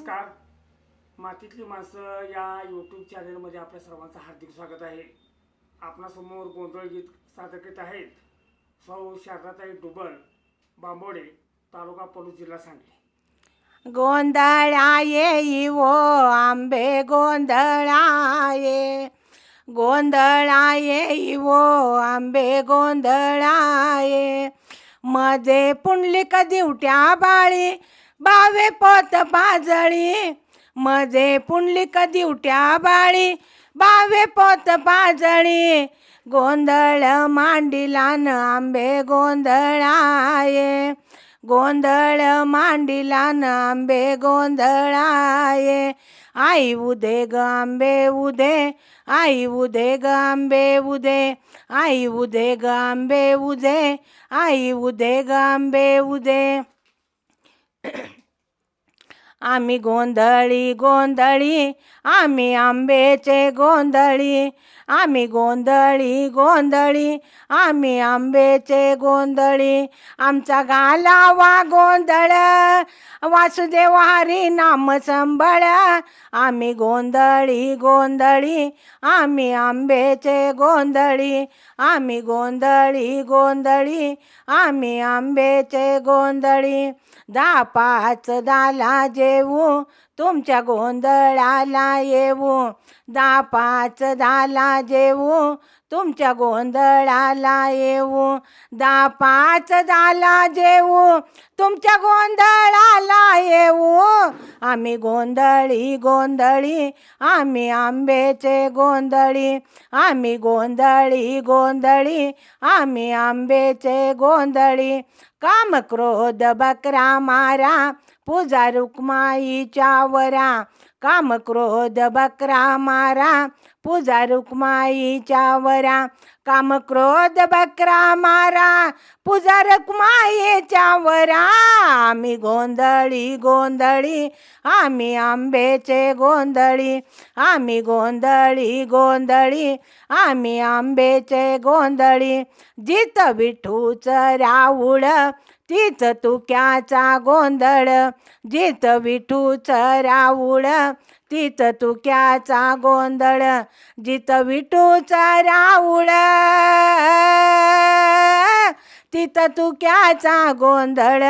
नमस्कार. मातीतली माणसं या यूट्यूब चॅनलमध्ये आपल्या सर्वांचं हार्दिक स्वागत आहे. आपणासमोर गोंधळ गीत सादर करीत आहेत. सौ शारदाताई डुबल बांबोडे तालुका पलूस जिल्हा सांगली. गोंधळाये वो आंबे गोंधळाये गोंधळाये वो आंबे गोंधळाये मध्ये पुंडलिक दिवट्या बाळी बावे पोत पाजळी मजे पुंडलिक दिवट्या बाळी. बावे पोत पाजळी गोंधळ मांडिलान आंबे गोंधळाये. गोंधळ मांडिलान आंबे गोंधळाये. आई उदे ग आंबे उदे आई उदे ग आंबे उदे. आई उदे ग आंबे उदे आई उदे ग आंबे उदे. आम्ही गोंधळी गोंधळी. आम्ही आंबेचे गोंधळी. आम्ही गोंधळी गोंधळी. आम्ही आंबेचे गोंधळी. आमचा गालावा गोंधळ. वासुदेव हरी नाम संबळ. आम्ही गोंधळी गोंधळी. आम्ही आंबेचे गोंधळी. आम्ही गोंधळी गोंधळी. आम्ही आंबेचे गोंधळी. दा पाच दाला जेवू तुमच्या गोंधळाला येऊ. दा पाच दाला जेवू तुमच्या गोंधळाला येऊ. दा पाच दाला जेवू तुमच्या गोंधळाला येऊ. आम्ही गोंधळी गोंधळी. आम्ही आंबेचे गोंधळी. आम्ही गोंधळी गोंधळी. आम्ही आंबेचे गोंधळी. काम क्रोध बकरा मारा पूजा रुक्माईच्या वरा. काम क्रोध बकरा मारा पूजा रुक्माईच्या वरा. काम क्रोध बकरा मारा पूजा रुक्माईच्या वरा. आम्ही गोंधळी गोंधळी. आम्ही आंबेचे गोंधळी. आम्ही गोंधळी गोंधळी. आम्ही आंबेचे गोंधळी. जित विठूच राऊळ तीच तुक्याचा गोंधळ जित विठूच राऊळ तीच तुक्याचा गोंधळ जित विठूच राऊळ तित तुक्याचा गोंधळ.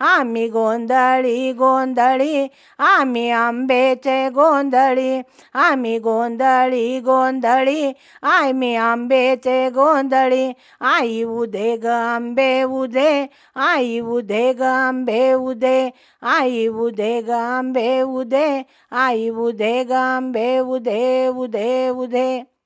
आम्ही गोंधळी गोंधळी. आम्ही आंबेचे गोंधळी. आम्ही गोंधळी गोंधळी. आम्ही आंबेचे गोंधळी. आई उदे ग आंबे उदे. आई उदे ग आंबे उदे. आई उदे ग आंबे उदे. आई उदे ग आंबे उदे उदे उदे.